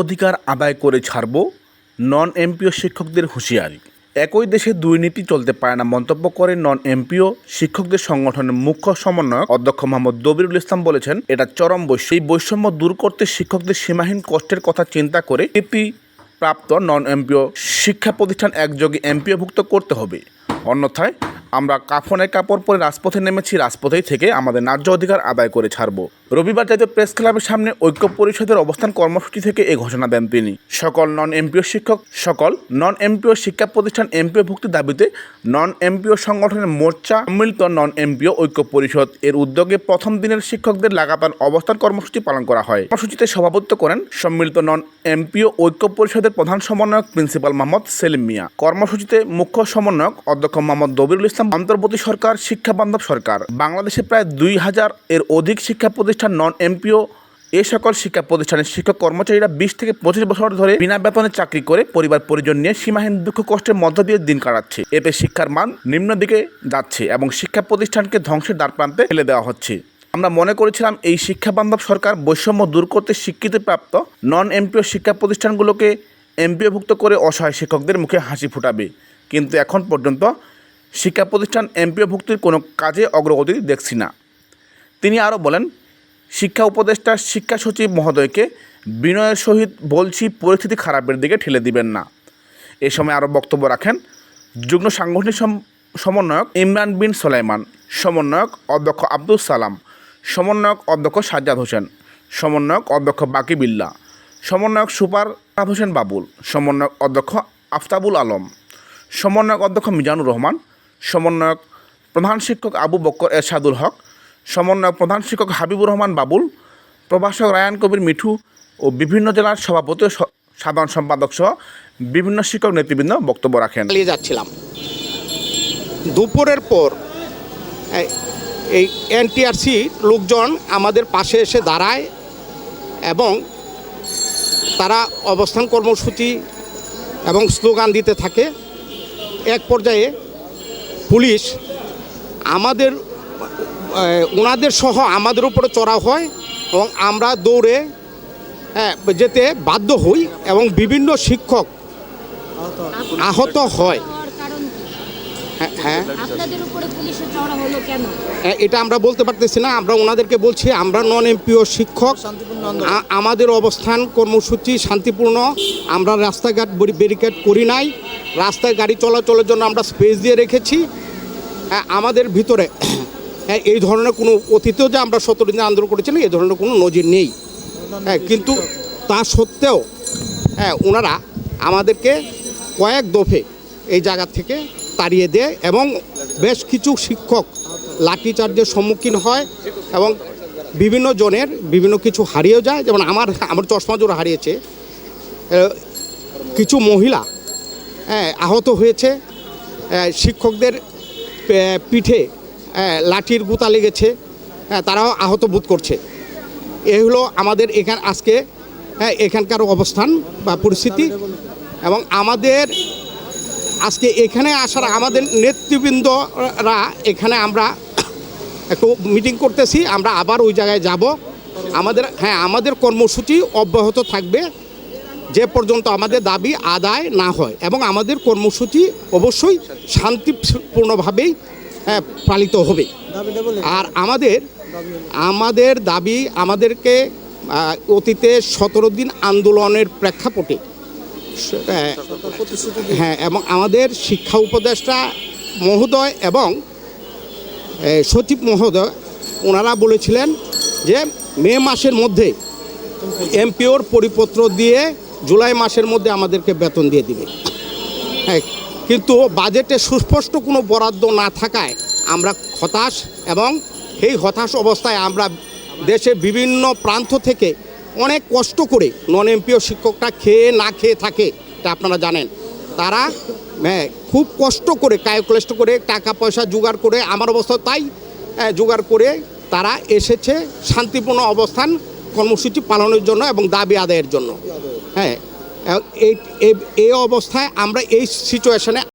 অধিকার আদায় করে ছাড়ব নন এমপিও শিক্ষকদের হুঁশিয়ারি। একই দেশে দুর্নীতি চলতে পারে না মন্তব্য করে নন এমপিও শিক্ষকদের সংগঠনের মুখ্য সমন্বয়ক অধ্যক্ষ মোহাম্মদ দবিরুল ইসলাম বলেছেন, এটা চরম বৈশ্য এই বৈষম্য দূর করতে শিক্ষকদের সীমাহীন কষ্টের কথা চিন্তা করে নীতি প্রাপ্ত নন এমপিও শিক্ষা প্রতিষ্ঠান একযোগে এমপিওভুক্ত করতে হবে। অন্যথায় আমরা কাফনের কাপড় পরে রাজপথে নেমেছি, রাজপথেই থেকে আমাদের ন্যায্য অধিকার আদায় করে ছাড়ব। রবিবার জাতীয় প্রেস ক্লাবের সামনে ঐক্য পরিষদের অবস্থান কর্মসূচি থেকে এ ঘোষণা দেন তিনি। সকল নন এমপিও শিক্ষক, সকল নন এমপিও শিক্ষা প্রতিষ্ঠান এমপিও ভুক্তির দাবিতে নন এমপিও সংগঠনের মোর্চা সম্মিলিত নন এমপিও ঐক্য পরিষদ। এর উদ্যোগে প্রথম দিনের শিক্ষকদের লাগাতার অবস্থান কর্মসূচি পালন করা হয়। কর্মসূচিতে সভাপতিত্ব করেন সম্মিলিত নন এমপিও ঐক্য পরিষদের প্রধান সমন্বয়ক প্রিন্সিপাল মোহাম্মদ সেলিম মিয়া। কর্মসূচিতে মুখ্য সমন্বয়ক অধ্যক্ষ মোহাম্মদ দবিরুল ইসলাম অন্তর্বর্তী সরকার, শিক্ষা বান্ধব সরকার। বাংলাদেশে প্রায় দুই হাজার এর অধিক শিক্ষা প্রতিষ্ঠান, নন এমপিও এ সকল শিক্ষা প্রতিষ্ঠানের শিক্ষক কর্মচারীরা বিশ থেকে পঁচিশ বছর ধরে বিনা বেতনে চাকরি করে পরিবার পরিজন নিয়ে সীমাহীন দুঃখ কষ্টের মধ্য দিয়ে দিন কাটাচ্ছে। এতে শিক্ষার মান নিম্ন দিকে যাচ্ছে এবং শিক্ষা প্রতিষ্ঠানকে ধ্বংসের দ্বার প্রান্তে ফেলে দেওয়া হচ্ছে। আমরা মনে করেছিলাম এই শিক্ষা বান্ধব সরকার বৈষম্য দূর করতে স্বীকৃতিপ্রাপ্ত নন এমপিও শিক্ষা প্রতিষ্ঠানগুলোকে এমপিওভুক্ত করে অসহায় শিক্ষকদের মুখে হাসি ফুটাবে। কিন্তু এখন পর্যন্ত শিক্ষা প্রতিষ্ঠান এমপিওভুক্তির কোনো কাজে অগ্রগতি দেখছি না। তিনি আরও বলেন, শিক্ষা উপদেষ্টা শিক্ষা সচিব মহোদয়কে বিনয়ের সহিত বলছি পরিস্থিতি খারাপের দিকে ঠেলে দিবেন না। এ সময় আরও বক্তব্য রাখেন যুগ্ম সাংগঠনিক সম- সমন্বয়ক ইমরান বিন সোলাইমান, সমন্বয়ক অধ্যক্ষ আব্দুল সালাম, সমন্বয়ক অধ্যক্ষ সাজ্জাদ হোসেন, সমন্বয়ক অধ্যক্ষ বাকি বিল্লা, সমন্বয়ক সুপার হোসেন বাবুল, সমন্বয়ক অধ্যক্ষ আফতাবুল আলম, সমন্বয়ক অধ্যক্ষ মিজানুর রহমান সমন্বয়ক প্রধান শিক্ষক আবু বক্কর এরশাদুল হক, সমন্বয়ক প্রধান শিক্ষক হাবিবুর রহমান বাবুল, প্রভাষক রায়ান কবির মিঠু ও বিভিন্ন জেলার সভাপতি ও সাধারণ সম্পাদক সহ বিভিন্ন শিক্ষক নেতৃবৃন্দ বক্তব্য রাখেন। চালিয়ে যাচ্ছিলাম। দুপুরের পর, এই- এনটিআরসি লোকজন আমাদের পাশে এসে দাঁড়ায় এবং তারা অবস্থান কর্মসূচি এবং স্লোগান দিতে থাকে। এক পর্যায়ে পুলিশ আমাদের ওনাদের সহ আমাদের উপরে চড়া হয় এবং আমরা দৌড়ে হ্যাঁ, যেতে বাধ্য হই এবং বিভিন্ন শিক্ষক আহত হয়। কারণ হ্যাঁ। হ্যাঁ হ্যাঁ, এটা আমরা বলতে পারতেছি না। আমরা ওনাদেরকে বলছি আমরা নন এমপিও শিক্ষক আমাদের অবস্থান কর্মসূচি শান্তিপূর্ণ আমরা রাস্তাঘাট ব্যারিকেড করি নাই। রাস্তায় গাড়ি চলাচলের জন্য আমরা স্পেস দিয়ে রেখেছি। আমাদের ভিতরে হ্যাঁ, এই ধরনের কোনো অতীতেও যে আমরা সতেরো দিন আন্দোলন করেছিলাম এই ধরনের কোনো নজির নেই। হ্যাঁ কিন্তু তা সত্ত্বেও হ্যাঁ ওনারা আমাদেরকে কয়েক দফে এই জায়গা থেকে তাড়িয়ে দেয় এবং বেশ কিছু শিক্ষক লাঠিচার্জের সম্মুখীন হয় এবং বিভিন্ন জনের বিভিন্ন কিছু হারিয়েও যায়। যেমন আমার আমার চশমা জোড়া হারিয়েছে। কিছু মহিলা হ্যাঁ আহত হয়েছে। শিক্ষকদের পিঠে লাঠির গুতা লেগেছে তারাও আহত বোধ করছে। এ হলো আমাদের এখান, আজকে এখানকার অবস্থান বা পরিস্থিতি এবং আমাদের আজকে এখানে আসার আমাদের নেতৃবৃন্দরা এখানে আমরা একটু মিটিং করতেছি, আমরা আবার ওই জায়গায় যাব। আমাদের হ্যাঁ আমাদের কর্মসূচি অব্যাহত থাকবে। যে পর্যন্ত আমাদের দাবি আদায় না হয় এবং আমাদের কর্মসূচি অবশ্যই শান্তিপূর্ণভাবেই হ্যাঁ, পালিত হবে। আর আমাদের আমাদের দাবি আমাদেরকে অতীতে সতেরো দিন আন্দোলনের প্রেক্ষাপটে হ্যাঁ এবং আমাদের শিক্ষা উপদেষ্টা মহোদয় এবং সচিব মহোদয় ওনারা বলেছিলেন যে মে মাসের মধ্যে এমপিওর পরিপত্র দিয়ে জুলাই মাসের মধ্যে আমাদেরকে বেতন দিয়ে দিবে। হ্যাঁ কিন্তু বাজেটে সুস্পষ্ট কোনো বরাদ্দ না থাকায় আমরা হতাশ এবং এই হতাশ অবস্থায় আমরা দেশের বিভিন্ন প্রান্ত থেকে অনেক কষ্ট করে নন এমপিও শিক্ষকরা খেয়ে না খেয়ে থাকে, এটা আপনারা জানেন। তারা হ্যাঁ খুব কষ্ট করে কায়ক্লেষ্ট করে, টাকা পয়সা জোগাড় করে, আমার অবস্থা তাই জোগাড় করে তারা এসেছে শান্তিপূর্ণ অবস্থান কর্মসূচি পালনের জন্য এবং দাবি আদায়ের জন্য। হ্যাঁ এই অবস্থায় আমরা এই সিচুয়েশনে